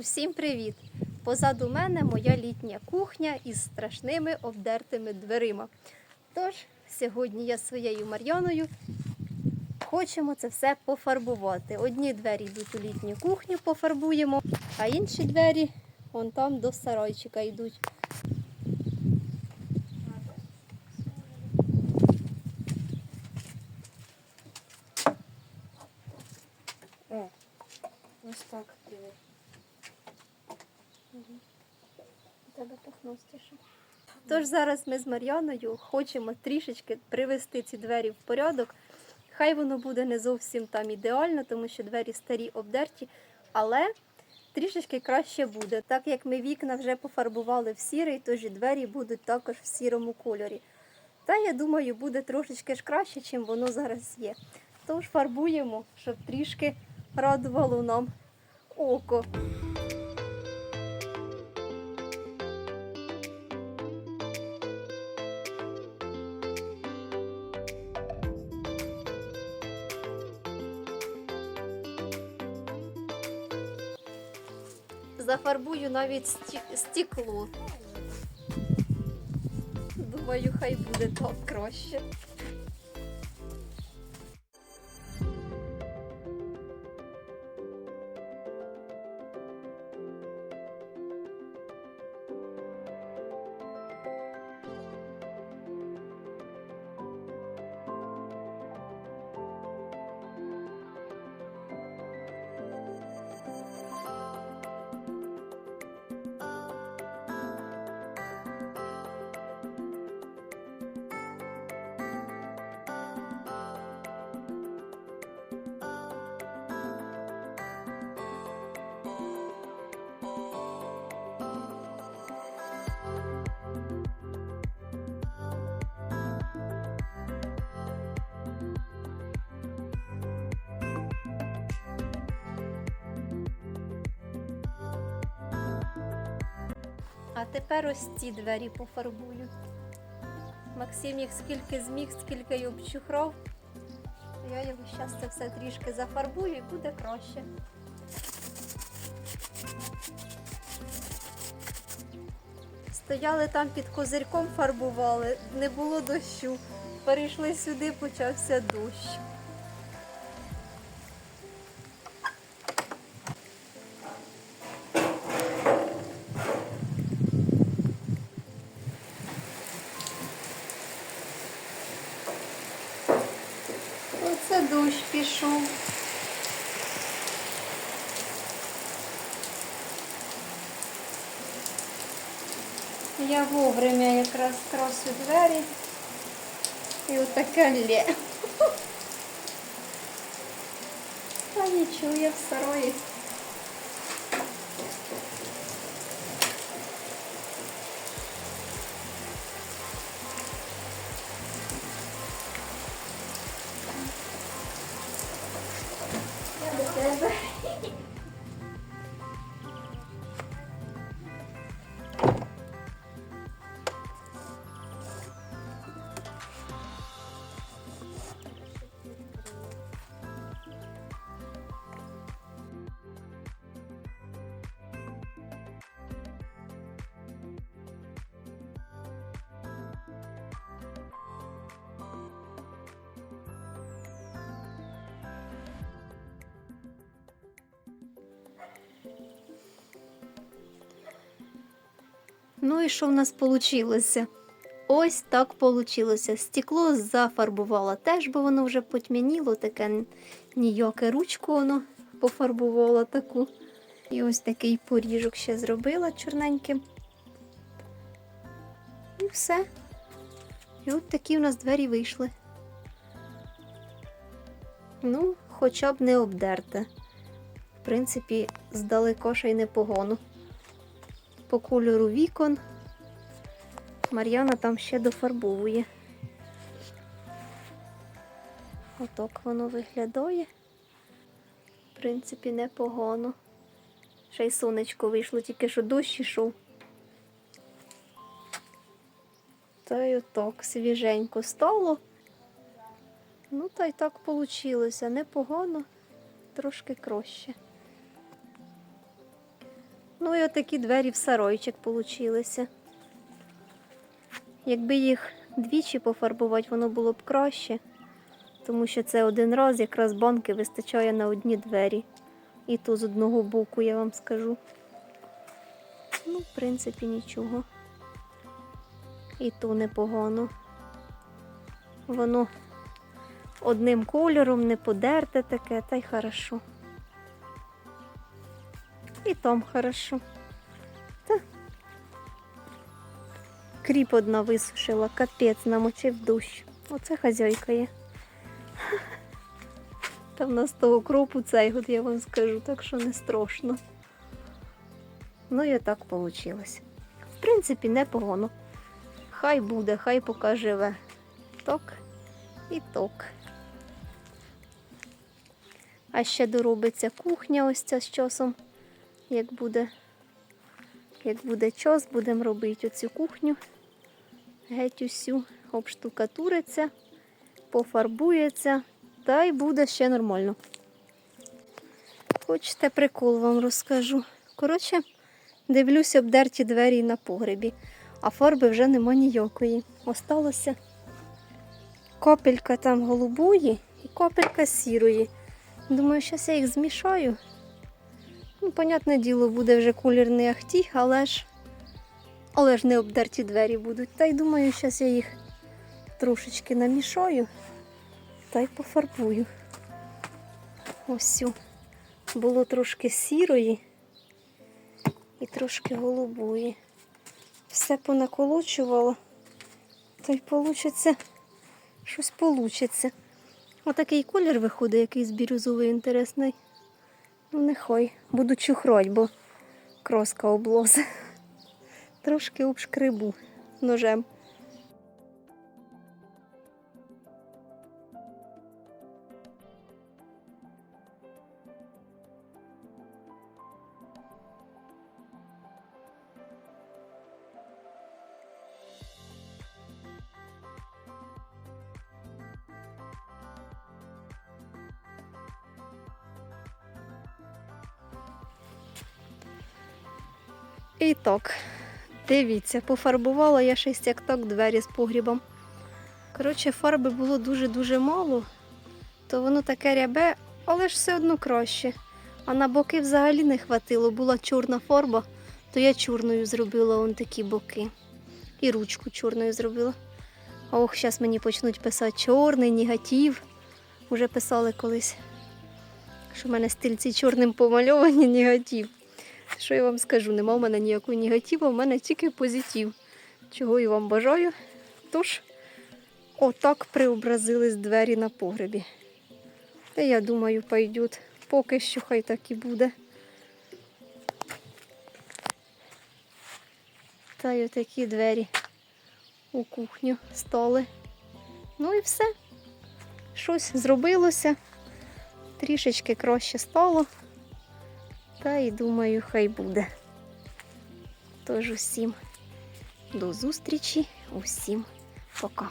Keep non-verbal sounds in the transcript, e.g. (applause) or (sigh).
Усім привіт! Позаду мене моя літня кухня із страшними обдертими дверима. Тож, сьогодні я з своєю Мар'яною хочемо це все пофарбувати. Одні двері йдуть у літню кухню, пофарбуємо, а інші двері вон там до сарайчика йдуть. О, ось так. диви. У. Тож зараз ми з Мар'яною хочемо трішечки привести ці двері в порядок. Хай воно буде не зовсім там ідеально, тому що двері старі обдерті, але трішечки краще буде. Так як ми вікна вже пофарбували в сірий, тож і двері будуть також в сірому кольорі. Та я думаю, буде трошечки ж краще, чим воно зараз є. Тож фарбуємо, щоб трішки радувало нам око. Зафарбую навіть стекло. Думаю, хай буде так краще. А тепер ось ці двері пофарбую. Максим їх скільки зміг, скільки й обчухрав. Я його зараз це все трішки зафарбую і буде краще. Стояли там під козирьком, фарбували, не було дощу. Перейшли сюди, почався дощ. Я вовремя якраз красу двері. І отаке лє. (laughs) Та нічого, я в старої. Ну і що в нас вийшло? Ось так вийшло. Стекло зафарбувала теж, бо воно вже потьмяніло, таке ніяке ручку воно пофарбувала таку. І ось такий поріжок ще зробила чорненьким. І все. І от такі у нас двері вийшли. Ну, хоча б не обдерте. В принципі, здалека ще й непогано по кольору вікон. Мар'яна там ще дофарбовує. Отак воно виглядає. В принципі, непогано. Ще й сонечко вийшло, тільки що дощ ішов. Та й отак свіженько стало. Ну, та й так вийшло. Непогано, трошки краще. Ну і отакі двері в саройчик получилися. Якби їх двічі пофарбувати, воно було б краще, тому що це один раз якраз банки вистачає на одні двері. І то з одного боку, я вам скажу. Ну, в принципі, нічого. І то непогано. Воно одним кольором не подерте таке, та й хорошо. І там хорошо. Кріп одна висушила, капець намочив дощ. Оце хазяйка є. Та в нас того кропу цей год, я вам скажу, так що не страшно. Ну і так вийшло. В принципі, непогано. Хай буде, хай поки живе. Ток і ток. А ще доробиться кухня ось ця з часом. Як буде, як буде час, будемо робити оцю кухню. Геть усю обштукатуриться, пофарбується, та й буде ще нормально. Хочете прикол вам розкажу. Коротше, дивлюся обдерті двері на погребі, а фарби вже нема ніякої. Осталося капелька там голубої і капелька сірої. Думаю, зараз я їх змішаю. Ну, понятне діло, буде вже колір не ахті, але ж, але ж не обдерті двері будуть. Та й думаю, зараз я їх трошечки намішаю та й пофарбую. Ось. Було трошки сірої і трошки голубої. Все понаколочувала, та й получиться, щось получиться. Отакий колір виходить, якийсь бірюзовий інтересний. Ну, нехай. Буду чухроть, бо кроска облозе. (laughs) Трошки обшкребу ножем. І так, дивіться, пофарбувала я щось як так двері з погрібом. Коротше, фарби було дуже-дуже мало, то воно таке рябе, але ж все одно краще. А на боки взагалі не хватило, була чорна фарба, то я чорною зробила он такі боки. І ручку чорною зробила. Ох, зараз мені почнуть писати чорний, негатив. Уже писали колись, що в мене стильці чорним помальовані негатив. Що я вам скажу, нема в мене ніякого негативу, в мене тільки позитив. Чого і вам бажаю. Тож, отак преобразились двері на погребі. Та я думаю, пойдуть. Поки що хай так і буде. Та й отакі двері у кухню стали. Ну і все. Щось зробилося. Трішечки краще стало. Та й думаю, хай буде. Тож усім до зустрічі, усім пока.